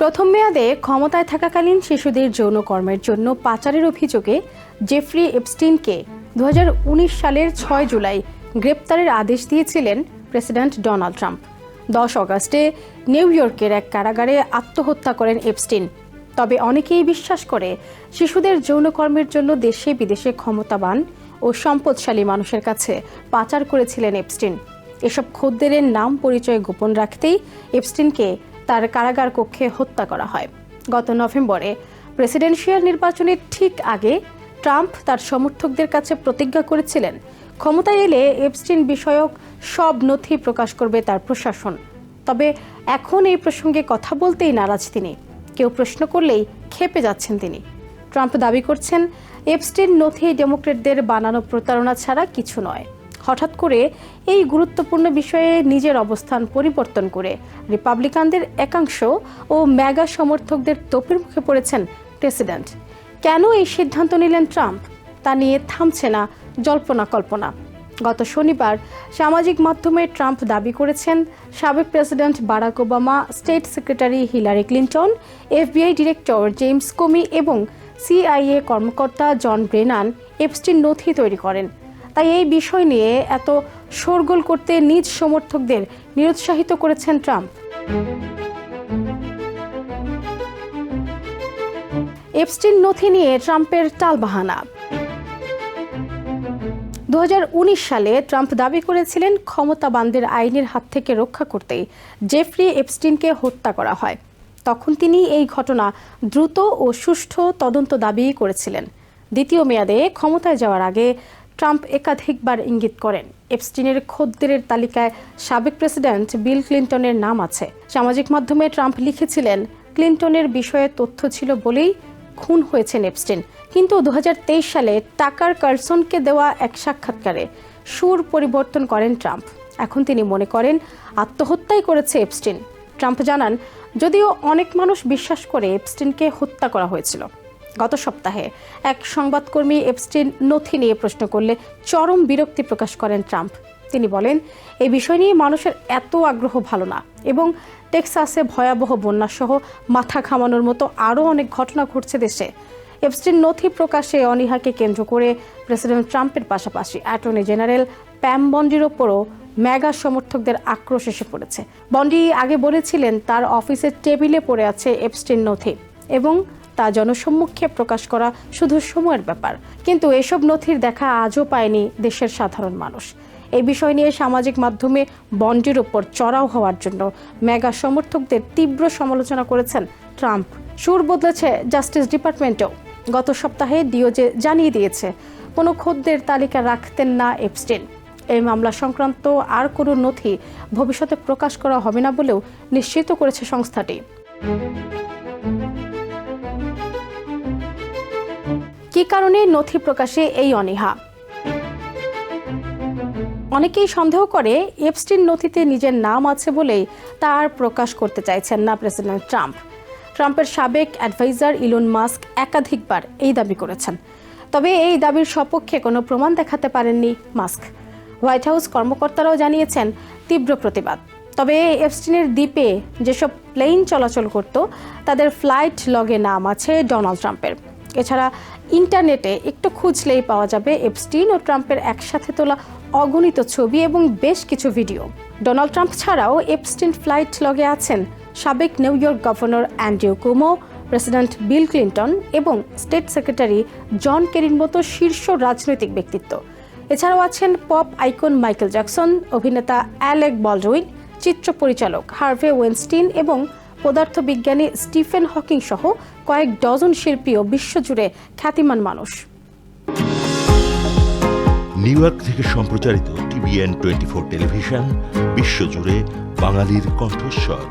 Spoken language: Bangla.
প্রথম মেয়াদে ক্ষমতায় থাকাকালীন শিশুদের যৌনকর্মের জন্য পাচারের অভিযোগে জেফ্রি এপস্টিনকে দু হাজার উনিশ সালের ছয় জুলাই গ্রেপ্তারের আদেশ দিয়েছিলেন প্রেসিডেন্ট ডোনাল্ড ট্রাম্প। দশ অগস্টে নিউ ইয়র্কের এক কারাগারে আত্মহত্যা করেন এপস্টিন। তবে অনেকেই বিশ্বাস করে শিশুদের যৌনকর্মের জন্য দেশে বিদেশে ক্ষমতাবান ও সম্পদশালী মানুষের কাছে পাচার করেছিলেন এপস্টিন। এসব খদ্দেরের নাম পরিচয় গোপন রাখতেই এপস্টিনকে তার কারাগার কক্ষে হত্যা করা হয়। গত নভেম্বরে প্রেসিডেন্সিয়াল নির্বাচনের ঠিক আগে ট্রাম্প তার সমর্থকদের কাছে প্রতিজ্ঞা করেছিলেন, ক্ষমতায় এলে এপস্টিন বিষয়ক সব নথি প্রকাশ করবে তার প্রশাসন। তবে এখন এই প্রসঙ্গে কথা বলতেই নারাজ তিনি। কেউ প্রশ্ন করলেই খেপে যাচ্ছেন তিনি। ট্রাম্প দাবি করছেন, এপস্টিন নথি ডেমোক্রেটদের বানানো প্রতারণা ছাড়া কিছু নয়। হঠাৎ করে এই গুরুত্বপূর্ণ বিষয়ে নিজের অবস্থান পরিবর্তন করে। রিপাবলিকানদের একাংশ ও ম্যাগা সমর্থকদের তোপের মুখে পড়েছেন প্রেসিডেন্ট। কেন এই সিদ্ধান্ত নিলেন ট্রাম্প? তা নিয়ে থামছে না জল্পনা কল্পনা। গত শনিবার সামাজিক মাধ্যমে ট্রাম্প দাবি করেছেন, সাবেক president Barack Obama, state secretary Hillary Clinton, FBI director James Comey এবং সিআইএ কর্মকর্তা জন ব্রেনান এপস্টিন নথি তৈরি করেন। তাই এই বিষয় নিয়ে এত শোরগোল করতে নিজ সমর্থকদের নিরুৎসাহিত করেছেন ট্রাম্প। এপস্টিন নথি নিয়ে ট্রাম্পের টালবাহানা। দু সালে ট্রাম্প দাবি করেছিলেন ক্ষমতাবানদের আইনের হাত থেকে রক্ষা করতেই জেফ্রি এপস্টিনকে হত্যা করা হয়। তখন তিনি এই ঘটনা দ্রুত ও সুষ্ঠু তদন্ত দাবি করেছিলেন। দ্বিতীয় মেয়াদে ক্ষমতায় যাওয়ার আগে ট্রাম্প একাধিকবার ইঙ্গিত করেন। এপস্টিনের খদ্দেরের তালিকায় সাবেক প্রেসিডেন্ট বিল ক্লিন্টনের নাম আছে। সামাজিক মাধ্যমে ট্রাম্প লিখেছিলেন, ক্লিন্টনের বিষয়ে তথ্য ছিল বলেই খুন হয়েছেন এপস্টিন। কিন্তু দু হাজার তেইশ সালে টাকার কার্সনকে দেওয়া এক সাক্ষাৎকারে সুর পরিবর্তন করেন ট্রাম্প। এখন তিনি মনে করেন, আত্মহত্যাই করেছে এপস্টিন। ট্রাম্প জানান, যদিও অনেক মানুষ বিশ্বাস করে এপস্টিনকে হত্যা করা হয়েছিল। গত সপ্তাহে এক সংবাদকর্মী এপস্টিন নথি নিয়ে প্রশ্ন করলে চরম বিরক্তি প্রকাশ করেন ট্রাম্প। তিনি বলেন এই বিষয় নিয়ে মানুষের এত আগ্রহ ভালো না এবং টেক্সাসে ভয়াবহ বন্যাসহ মাথা ঘামানোর মতো আরও অনেক ঘটনা ঘটছে দেশে। এপস্টিন নথি প্রকাশে অনীহাকে কেন্দ্র করে প্রেসিডেন্ট ট্রাম্পের পাশাপাশি অ্যাটর্নি জেনারেল প্যাম বন্ডির ওপরও ম্যাগা সমর্থকদের আক্রোশ এসে পড়েছে। বন্ডি আগে বলেছিলেন, তার অফিসের টেবিলে পড়ে আছে এপস্টিন নথি এবং তা জনসম্মুখে প্রকাশ করা শুধু সময়ের ব্যাপার। কিন্তু এসব নথির দেখা আজও পায়নি দেশের সাধারণ মানুষ। এই বিষয় নিয়ে সামাজিক মাধ্যমে বন্ডের ওপর চড়াও হওয়ার জন্য মেগা সমর্থকদের তীব্র সমালোচনা করেছেন ট্রাম্প। সুর বদলেছে জাস্টিস ডিপার্টমেন্টেও। গত সপ্তাহে ডিওজে জানিয়ে দিয়েছে, কোনো খদ্দের তালিকা রাখতেন না এপস্টেন। এই মামলা সংক্রান্ত আর কোনো নথি ভবিষ্যতে প্রকাশ করা হবে না বলেও নিশ্চিত করেছে সংস্থাটি। কী কারণে নথি প্রকাশে এই অনীহা? অনেকেই সন্দেহ করে এপস্টিন নথিতে নিজের নাম আছে বলেই তা আর প্রকাশ করতে চাইছেন না প্রেসিডেন্ট ট্রাম্প। ট্রাম্পের সাবেক অ্যাডভাইজার ইলন মাস্ক একাধিকবার এই দাবি করেছেন। তবে এই দাবির সপক্ষে কোনো প্রমাণ দেখাতে পারেননি মাস্ক। হোয়াইট হাউস কর্মকর্তারাও জানিয়েছেন, তীব্র প্রতিবাদ। তবে এপস্টিনের দ্বীপে যেসব প্লেন চলাচল করত, তাদের ফ্লাইট লগে নাম আছে ডোনাল্ড ট্রাম্পের। এছাড়া ইন্টারনেটে একটু খুঁজলেই পাওয়া যাবে এপস্টিন ও ট্রাম্পের একসাথে তোলা অগণিত ছবি এবং বেশ কিছু ভিডিও। ডোনাল্ড ট্রাম্প ছাড়াও এপস্টিন ফ্লাইট লগে আছেন সাবেক New York governor Andrew Cuomo, president Bill Clinton এবং স্টেট সেক্রেটারি জন কেরির মতো শীর্ষ রাজনৈতিক ব্যক্তিত্ব। এছাড়াও আছেন পপ আইকন মাইকেল জ্যাকসন, অভিনেতা অ্যালেক বলডউইন, চিত্র পরিচালক হার্ভে ওয়েনস্টিন এবং পদার্থবিজ্ঞানী স্টিফেন হকিং সহ কয়েক ডজন শিল্পী ও বিশ্বজুড়ে খ্যাতিমান মানুষ। নিউ ইয়র্ক থেকে সম্প্রচারিত টিভিএন টোয়েন্টি ফোর টেলিভিশন বিশ্বজুড়ে বাঙালির কণ্ঠস্বর।